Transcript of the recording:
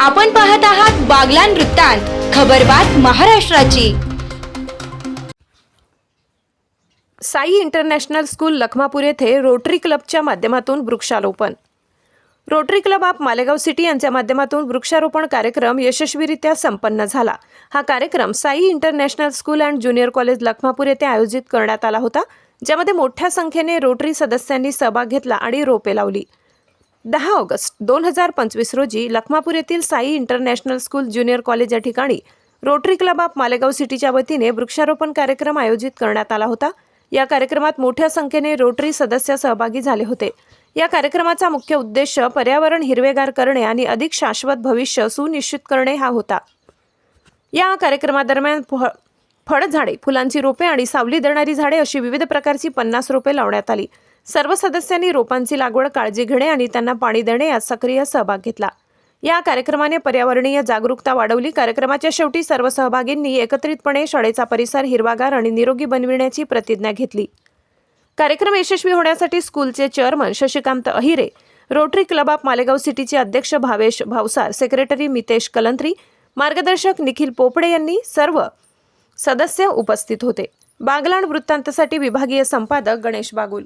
आपण पाहत आहात बागलान वृत्तांत खबरबात महाराष्ट्राची. साई इंटरनॅशनल स्कूल लखमापूर येथे रोटरी क्लबच्या माध्यमातून वृक्षारोपण. Rotary club of Malegaon city यांच्या माध्यमातून वृक्षारोपण कार्यक्रम यशस्वीरित्या संपन्न झाला. हा कार्यक्रम Sai international school and junior college Lakhmapur येथे आयोजित करण्यात आला होता ज्यामध्ये मोठ्या संख्येने रोटरी सदस्यांनी सहभाग घेतला आणि रोपे लावली. दहा ऑगस्ट दोन हजार पंचवीस रोजी लखमापूर येथील Sai international school junior college या ठिकाणी रोटरी क्लब ऑफ मालेगाव सिटीच्या वतीने वृक्षारोपण कार्यक्रम आयोजित करण्यात आला होता. या कार्यक्रमात मोठ्या संख्येने रोटरी सदस्य सहभागी झाले होते. या कार्यक्रमाचा मुख्य उद्देश पर्यावरण हिरवेगार करणे आणि अधिक शाश्वत भविष्य सुनिश्चित करणे हा होता. या कार्यक्रमादरम्यान फळ फळझाडे फुलांची रोपे आणि सावली देणारी झाडे अशी विविध प्रकारची पन्नास रोपे लावण्यात आली. सर्व सदस्यांनी रोपांची लागवड काळजी घेणे आणि त्यांना पाणी देणे यात सक्रिय सहभाग घेतला. या कार्यक्रमाने पर्यावरणीय जागरूकता वाढवली. कार्यक्रमाच्या शेवटी सर्व सहभागींनी एकत्रितपणे शाळेचा परिसर हिरवागार आणि निरोगी बनविण्याची प्रतिज्ञा घेतली. कार्यक्रम यशस्वी होण्यासाठी स्कूलचे chairman Shashikant Ahire Rotary club of Malegaon सिटीचे अध्यक्ष भावेश भावसार सेक्रेटरी मितेश कलंत्री मार्गदर्शक निखिल पोपडे यांनी सर्व सदस्य उपस्थित होते. बागलाण वृत्तांतसाठी विभागीय संपादक गणेश बागुल.